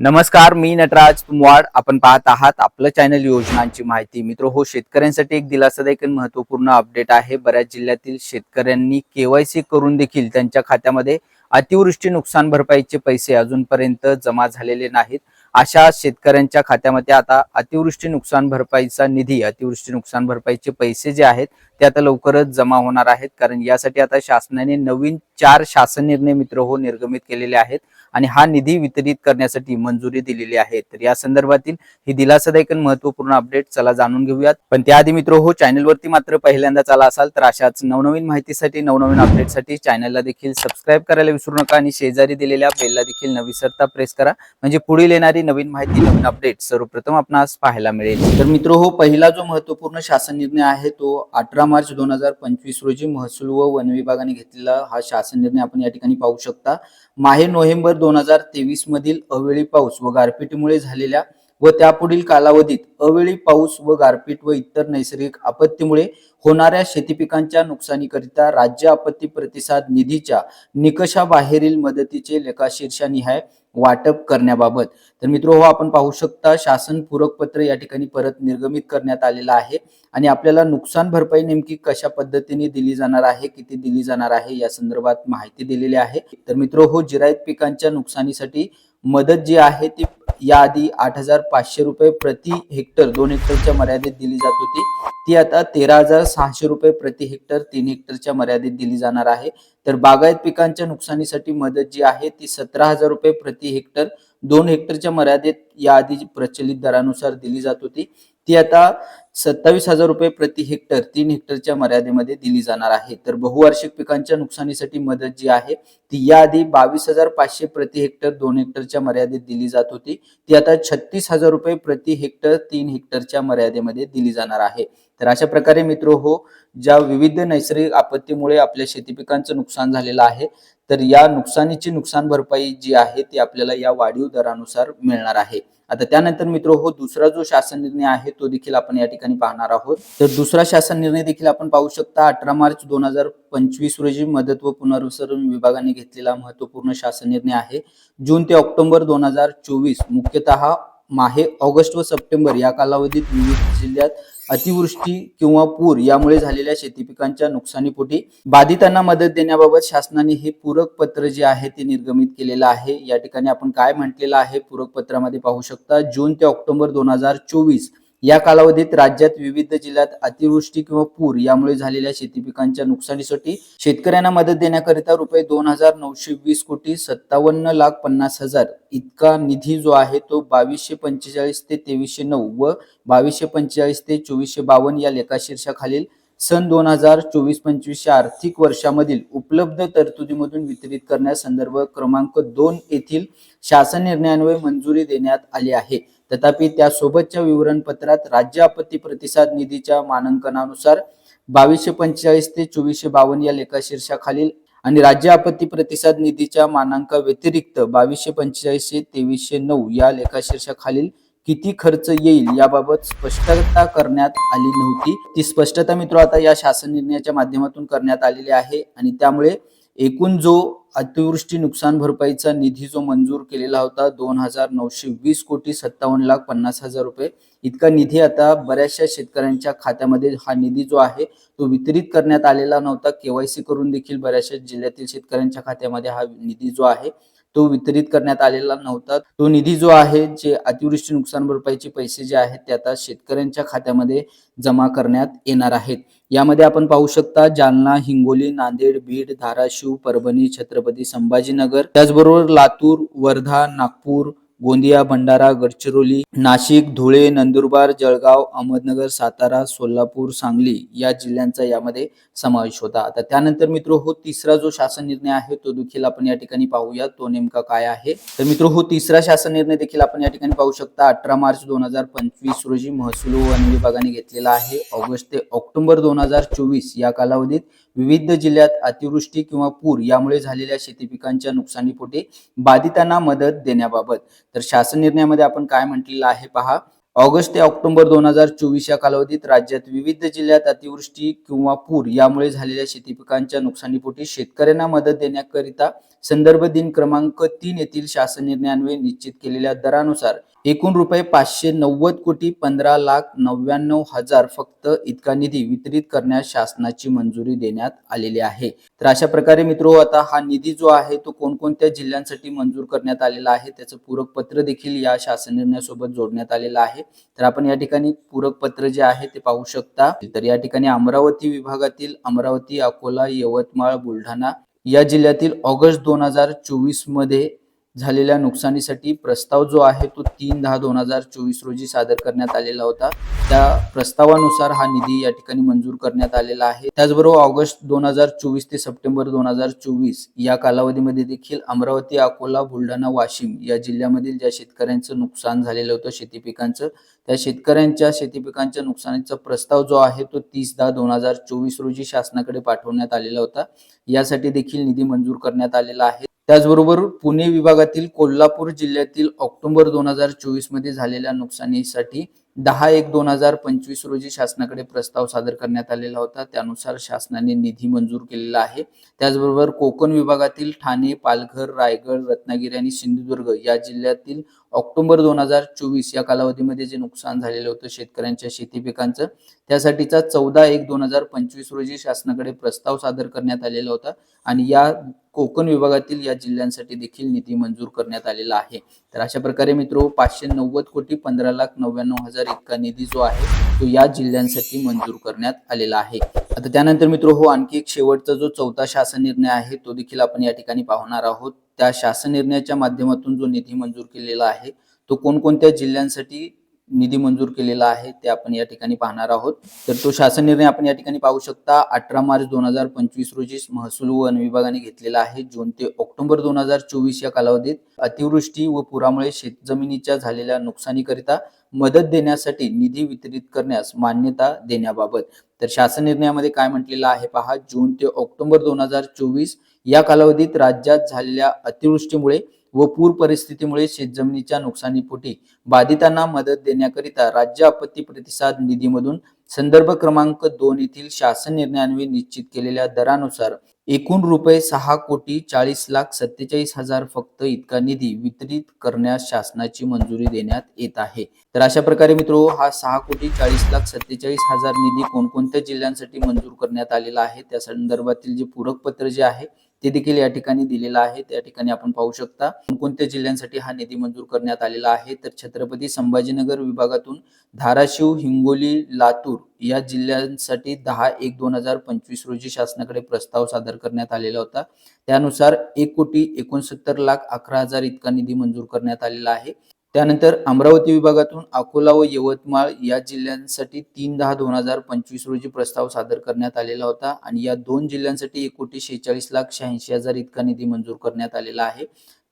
नमस्कार मी नटराज तुमवाड आपण पाहत आहात आपलं चॅनल योजनांची माहिती. मित्र हो शेतकऱ्यांसाठी एक दिलासादायक महत्त्वपूर्ण अपडेट आहे. बऱ्याच जिल्ह्यातील शेतकऱ्यांनी केवायसी करून देखील त्यांच्या खात्यामध्ये अतिवृष्टी नुकसान भरपाईचे पैसे अजूनपर्यंत जमा झालेले नाहीत. अशा शेतकऱ्यांच्या खात्यामध्ये आता अतिवृष्टी नुकसान भरपाईचा निधी अतिवृष्टी नुकसान भरपाईचे पैसे जे आहेत ते आता लवकरच जमा होणार आहेत. कारण यासाठी आता शासनाने नवीन चार शासन निर्णय मित्र हो निर्गमित केलेले आहेत आणि हा निधी वितरित करण्यासाठी मंजुरी दिलेली आहे. तर या संदर्भातील ही दिलासादायक महत्त्वपूर्ण अपडेट चला जाणून घेऊयात. पण त्याआधी मित्र हो चॅनलवरती मात्र पहिल्यांदा आला असाल तर अशाच नवनवीन माहितीसाठी नवनवीन अपडेटसाठी चॅनलला देखील सबस्क्राईब करायला विसरू नका आणि शेजारी दिलेल्या बेलला देखील न विसरता प्रेस करा. म्हणजे पुढील येणारी नवीन माहिती नवीन अपडेट सर्वप्रथम आपणास पाहायला मिळेल. तर मित्र हो पहिला जो महत्त्वपूर्ण शासन निर्णय आहे तो अठरा मार्च दोन हजार पंचवीस रोजी महसूल व वन विभागाने घेतलेला हा शासन निर्णय आपण या ठिकाणी पाहू शकता. माहे नोव्हेंबर दोन हजार तेवीस मधील अवेळी पाऊस व गारपिटीमुळे झालेल्या व त्यापुढील कालावधीत अवेळी पाऊस व गारपीट व इतर नैसर्गिक आपत्तीमुळे होणाऱ्या शेती पिकांच्या नुकसानीकरिता राज्य आपत्ती प्रतिसाद निधीच्या निकषाबाहेरील मदतीचे लेखाशीर्षानिहाय वाटप करण्याबाबत. तर मित्र हो आपण पाहू शकता शासन पूरक पत्र या ठिकाणी परत निर्गमित करण्यात आलेलं आहे आणि आपल्याला नुकसान भरपाई नेमकी कशा पद्धतीने दिली जाणार आहे किती दिली जाणार आहे या संदर्भात माहिती दिलेली आहे. तर मित्र हो जिरायत पिकांच्या नुकसानीसाठी मदत जी आहे ती याआधी आठ हजार पाचशे रुपये प्रति हेक्टर दोन हेक्टरच्या मर्यादेत दिली जात होती. ती आता तेरा हजार सहाशे रुपये प्रति हेक्टर तीन हेक्टरच्या मर्यादेत दिली जाणार आहे. तर बागायत पिकांच्या नुकसानीसाठी मदत जी आहे ती सतरा हजार रुपये प्रति हेक्टर दोन हेक्टरच्या मर्यादेत याआधी प्रचलित दरानुसार दिली जात होती. ती आता सत्तावीस हजार रुपये प्रति हेक्टर तीन हेक्टरच्या मर्यादेमध्ये दिली जाणार आहे. तर बहुवार्षिक पिकांच्या नुकसानीसाठी मदत जी आहे ती याआधी बावीस हजार पाचशे प्रति हेक्टर दोन हेक्टरच्या मर्यादेत दिली जात होती. ती आता छत्तीस हजार रुपये प्रति हेक्टर तीन हेक्टरच्या मर्यादेमध्ये दिली जाणार आहे. तर अशा प्रकारे मित्र हो ज्या विविध नैसर्गिक आपत्तीमुळे आपल्या शेती पिकांचं नुकसान झालेलं आहे तर या नुकसानीची नुकसान भरपाई जी आहे ती आपल्याला या वाढीव दरानुसार मिळणार आहे. आता त्यानंतर मित्र हो दुसरा जो शासन निर्णय आहे तो देखील आपण या ठिकाणी पाहणार आहोत. तर दुसरा शासन निर्णय देखील आपण पाहू शकता अठरा मार्च दोन हजार पंचवीस रोजी मदत व पुनर्वसन विभागाने घेतलेला महत्त्वपूर्ण शासन निर्णय आहे. जून ते ऑक्टोबर दोन हजार चोवीस मुख्यतः माहे ऑगस्ट व सप्टेंबर या कालावधीत विविध जिल्ह्यात अतिवृष्टी किंवा पूर यामुळे झालेल्या शेती पिकांच्या नुकसानीपोटी बाधितांना मदत देण्याबाबत शासनाने हे पूरक पत्र जे आहे ते निर्गमित केलेलं आहे. या ठिकाणी आपण काय म्हटलेलं आहे? पूरक पत्रामध्ये पाहू शकता जून ते ऑक्टोबर दोन हजार चोवीस या कालावधीत राज्यात विविध जिल्ह्यात अतिवृष्टी किंवा पूर यामुळे झालेल्या शेती पिकांच्या नुकसानीसाठी शेतकऱ्यांना मदत देण्याकरिता रुपये दोन हजार नऊशे वीस कोटी सत्तावन्न लाख पन्नास हजार इतका निधी जो आहे तो बावीसशे पंचेचाळीस ते तेवीसशे नऊ व बावीसशे पंचेचाळीस ते चोवीसशे बावन्न या लेखाशीर्षाखालील सन दोन हजार चोवीस पंचवीसच्या आर्थिक वर्षामधील उपलब्ध तरतुदीमधून वितरित करण्यास संदर्भ क्रमांक दोन येथील शासन निर्णयान्वये मंजुरी देण्यात आली आहे. तथापि त्यासोबतच्या विवरणपत्रात राज्य आपत्ती प्रतिसाद निधीच्या मानांकनानुसार बावीसशे पंचेचाळीस ते चोवीसशे बावन्न या लेखाशीर्षाखालील आणि राज्य आपत्ती प्रतिसाद निधीच्या मानांका व्यतिरिक्त बावीसशे पंचेचाळीस ते तेवीसशे नऊ या लेखाशीर्षाखालील किती खर्च येईल याबाबत स्पष्टता करण्यात आली नव्हती. ती स्पष्टता मित्र आता या शासन निर्णयाच्या माध्यमातून करण्यात आलेली आहे आणि त्यामुळे एकूण जो अतिवृष्टी नुकसान भरपाईचा निधी जो मंजूर केलेला होता दोन हजार नऊशे वीस कोटी सत्तावन्न लाख पन्नास हजार रुपये. इतका निधी आता बऱ्याचशा शेतकऱ्यांच्या खात्यामध्ये हा निधी जो आहे तो वितरित करण्यात आलेला नव्हता. केवायसी करून देखील बऱ्याचशा जिल्ह्यातील शेतकऱ्यांच्या खात्यामध्ये हा निधी जो आहे तो वितरित करण्यात आलेला नव्हता. तो निधी जो आहे जे अतिवृष्टी नुकसान भरपाईचे पैसे जे आहेत ते आता शेतकऱ्यांच्या खात्यामध्ये जमा करण्यात येणार आहेत. यामध्ये आपण पाहू शकता जालना हिंगोली नांदेड बीड धाराशिव परभणी छत्रपती संभाजीनगर त्याचबरोबर लातूर वर्धा नागपूर गोंदिया भंडारा गडचिरोली नाशिक धुळे नंदुरबार जळगाव अहमदनगर सातारा सोलापूर सांगली या जिल्ह्यांचा यामध्ये समावेश होता. आता त्यानंतर मित्र हो तिसरा जो शासन निर्णय आहे तो देखील आपण या ठिकाणी पाहूया. तो नेमका काय आहे? तर मित्र हो तिसरा शासन निर्णय देखील आपण या ठिकाणी पाहू शकता. अठरा मार्च दोन हजार पंचवीस रोजी महसूल वन विभागाने घेतलेला आहे. ऑगस्ट ते ऑक्टोबर दोन हजार चोवीस या कालावधीत विविध जिल्ह्यात अतिवृष्टी किंवा पूर यामुळे झालेल्या शेती पिकांच्या नुकसानीपोटी बाधितांना मदत देण्याबाबत. तर शासन निर्णयामध्ये आपण काय म्हटलेलं आहे पहा. ऑगस्ट ते ऑक्टोबर दोन हजार चोवीस या कालावधीत राज्यात विविध जिल्ह्यात अतिवृष्टी किंवा पूर यामुळे झालेल्या शेती पिकांच्या नुकसानीपोटी शेतकऱ्यांना मदत देण्याकरिता संदर्भ दिन क्रमांक तीन येथील शासन निर्णयान्वये निश्चित केलेल्या दरानुसार एकूण रुपये पाचशे नव्वद कोटी पंधरा लाख नव्याण्णव हजार फक्त इतका निधी वितरित करण्यास शासनाची मंजुरी देण्यात आलेली आहे. तर अशा प्रकारे मित्रो आता हा निधी जो आहे तो कोणकोणत्या जिल्ह्यांसाठी मंजूर करण्यात आलेला आहे त्याचं पूरक पत्र देखील या शासन निर्णयासोबत जोडण्यात आलेलं आहे. तर आपण या ठिकाणी पूरक पत्र जे आहे ते पाहू शकता. तर या ठिकाणी अमरावती विभागातील अमरावती अकोला यवतमाळ बुलढाणा या जिल्ह्यातील ऑगस्ट दोन हजार चोवीसमध्ये झालेल्या नुकसानीसाठी प्रस्ताव जो आहे तो तीन दहा दोन हजार चोवीस रोजी सादर करण्यात आलेला होता. त्या प्रस्तावानुसार हा निधी या ठिकाणी मंजूर करण्यात आलेला आहे. त्याचबरोबर ऑगस्ट दोन हजार चोवीस ते सप्टेंबर दोन हजार चोवीस या कालावधीमध्ये देखील अमरावती अकोला बुलढाणा वाशिम या जिल्ह्यामधील ज्या शेतकऱ्यांचं नुकसान झालेलं होतं शेती पिकांचं त्या शेतकऱ्यांच्या शेती पिकांच्या नुकसानीचा प्रस्ताव जो आहे तो तीस दहा दोन हजार चोवीस रोजी शासनाकडे पाठवण्यात आलेला होता. यासाठी देखील निधी मंजूर करण्यात आलेला आहे. त्याचबरोबर पुणे विभागातील कोल्हापूर जिल्ह्यातील ऑक्टोबर दोन हजार चोवीसमध्ये झालेल्या नुकसानीसाठी दहा एक दोन हजार पंचवीस रोजी शासनाकडे प्रस्ताव सादर करण्यात आलेला होता. त्यानुसार शासनाने निधी मंजूर केलेला आहे. त्याचबरोबर कोकण विभागातील ठाणे पालघर रायगड रत्नागिरी आणि सिंधुदुर्ग या जिल्ह्यातील ऑक्टोबर दोन हजार चोवीस या कालावधीमध्ये जे नुकसान झालेलं होतं शेतकऱ्यांच्या शेती पिकांचं त्यासाठीचा चौदा एक दोन हजार पंचवीस रोजी शासनाकडे प्रस्ताव सादर करण्यात आलेला होता आणि या कोकण विभागातील या जिल्ह्यांसाठी देखील निधी मंजूर करण्यात आलेला आहे. तर अशा प्रकारे मित्रो पाचशे नव्वद कोटी पंधरा लाख नव्याण्णव हजार इतका निधी जो आहे तो या जिल्ह्यांसाठी मंजूर करण्यात आलेला आहे. आता त्यानंतर मित्र हो आणखी एक शेवटचा जो चौथा शासन निर्णय आहे तो देखील आपण या ठिकाणी पाहणार आहोत. त्या शासन निर्णयाच्या माध्यमातून जो निधी मंजूर केलेला आहे तो कोणकोणत्या जिल्ह्यांसाठी निधी मंजूर केलेला आहे ते आपण या ठिकाणी पाहणार आहोत. तर तो शासन निर्णय आपण या ठिकाणी पाहू शकता. अठरा मार्च दोन हजार पंचवीस रोजी महसूल व वन विभागाने घेतलेला आहे. जून ते ऑक्टोबर दोन हजार चोवीस या कालावधीत अतिवृष्टी व पुरामुळे शेतजमिनीच्या झालेल्या नुकसानीकरिता मदत देण्यासाठी निधी वितरित करण्यास मान्यता देण्याबाबत. तर शासन निर्णयामध्ये काय म्हटलेलं आहे पहा. जून ते ऑक्टोबर दोन हजार चोवीस या कालावधीत राज्यात झालेल्या अतिवृष्टीमुळे व पूर परिस्थितीमुळे शेतजमिनीच्या नुकसानीपोटी बाधितांना मदत देण्याकरिता राज्य आपत्ती प्रतिसाद निधीमधून संदर्भ क्रमांक दोन येथील शासन निर्णयान्वये निश्चित केलेल्या दरानुसार एकूण रुपये सहा कोटी चाळीस लाख सत्तेचाळीस हजार फक्त इतका निधी वितरित करण्यास शासनाची मंजुरी देण्यात येत आहे. तर अशा प्रकारे मित्रो हा सहा कोटी चाळीस लाख सत्तेचाळीस हजार निधी कोणकोणत्या जिल्ह्यांसाठी मंजूर करण्यात आलेला आहे? त्या संदर्भातील जे पूरक पत्र जे आहे ते देखील या ठिकाणी दिलेलं आहे. त्या ठिकाणी आपण पाहू शकता कोणत्या जिल्ह्यांसाठी हा निधी मंजूर करण्यात आलेला आहे? तर छत्रपती संभाजीनगर विभागातून धाराशिव हिंगोली लातूर या जिल्ह्यांसाठी दहा एक दोन हजार पंचवीस रोजी शासनाकडे प्रस्ताव सादर करण्यात आलेला होता. त्यानुसार एक कोटी एकोणसत्तर लाख अकरा हजार इतका निधी मंजूर करण्यात आलेला आहे. त्यानंतर अमरावती विभागातून अकोला व यवतमाळ या जिल्ह्यांसाठी तीन दहा दोन हजार पंचवीस रोजी प्रस्ताव सादर करण्यात आलेला होता. आणि या दोन जिल्ह्यांसाठी एक कोटी शेहेचाळीस लाख शहाऐंशी हजार इतका निधी मंजूर करण्यात आलेला आहे.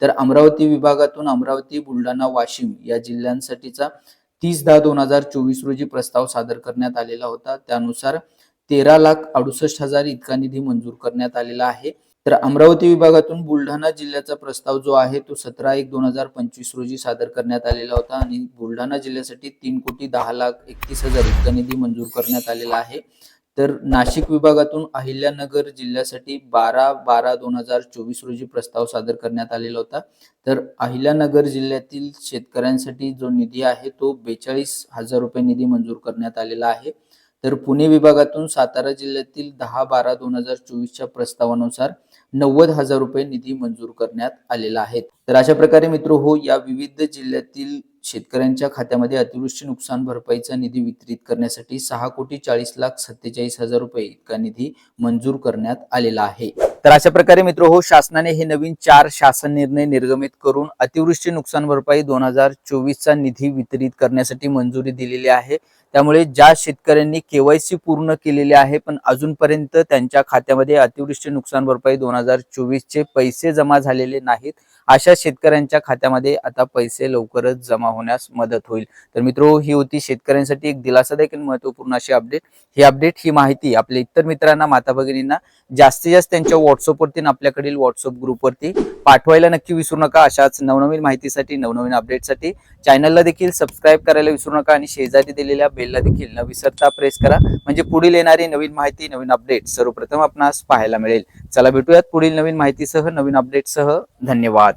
तर अमरावती विभागातून अमरावती बुलढाणा वाशिम या जिल्ह्यांसाठीचा तीस दहा दोन हजार चोवीस रोजी प्रस्ताव सादर करण्यात आलेला होता. त्यानुसार तेरा लाख अडुसष्ट हजार इतका निधी मंजूर करण्यात आलेला आहे. तर अमरावती विभागातून बुलढाणा जिल्ह्याचा प्रस्ताव जो आहे तो सतरा एक दोन हजार पंचवीस रोजी सादर करण्यात आलेला होता आणि बुलढाणा जिल्ह्यासाठी तीन कोटी दहा लाख एकतीस हजार इतका निधी मंजूर करण्यात आलेला आहे. तर नाशिक विभागातून अहिल्यानगर जिल्ह्यासाठी बारा बारा दोन हजार चोवीस रोजी प्रस्ताव सादर करण्यात आलेला होता. तर अहिल्यानगर जिल्ह्यातील शेतकऱ्यांसाठी जो निधी आहे तो बेचाळीस हजार रुपये निधी मंजूर करण्यात आलेला आहे. तर पुणे विभागातून सातारा जिल्ह्यातील दहा बारा दोन हजार चोवीसच्या प्रस्तावानुसार नव्वद हजार रुपये निधी मंजूर करण्यात आलेला आहे. तर अशा प्रकारे मित्र हो या विविध जिल्ह्यातील शेतकऱ्यांच्या खात्यामध्ये अतिवृष्टी नुकसान भरपाईचा निधी वितरित करण्यासाठी सहा कोटी चाळीस लाख सत्तेचाळीस हजार रुपये इतका निधी मंजूर करण्यात आलेला आहे. तर अशा प्रकारे मित्र हो शासनाने हे नवीन चार शासन निर्णय निर्गमित करून अतिवृष्टी नुकसान भरपाई दोन हजार चोवीसचा निधी वितरित करण्यासाठी मंजुरी दिलेली आहे. त्यामुळे ज्या शेतकऱ्यांनी केवायसी पूर्ण केलेले आहे पण अजूनपर्यंत त्यांच्या खात्यामध्ये अतिवृष्टी नुकसान भरपाई दोन हजार चोवीस चे पैसे जमा झालेले नाहीत. अशा शेतकऱ्यांच्या खात्यामध्ये आता पैसे लवकरच जमा होण्यास मदत होईल. तर मित्रो ही होती शेतकऱ्यांसाठी एक दिलासादायक आणि महत्त्वपूर्ण अशी अपडेट ही अपडेट ही माहिती आपल्या इतर मित्रांना माता भगिनींना जास्तीत जास्त त्यांच्या व्हॉट्सअपवरती आपल्याकडील व्हॉट्सअप ग्रुपवरती पाठवायला नक्की विसरू नका. अशाच नवनवीन माहितीसाठी नवनवीन अपडेटसाठी चॅनलला देखील सबस्क्राईब करायला विसरू नका आणि शेजारी दिलेल्या बेलला देखील न विसरता प्रेस करा. म्हणजे पुढील येणारी नवीन माहिती नवीन अपडेट सर्वप्रथम आपणास पाहायला मिळेल. चला भेटूयात पुढील नवीन माहितीसह नवीन अपडेटसह धन्यवाद.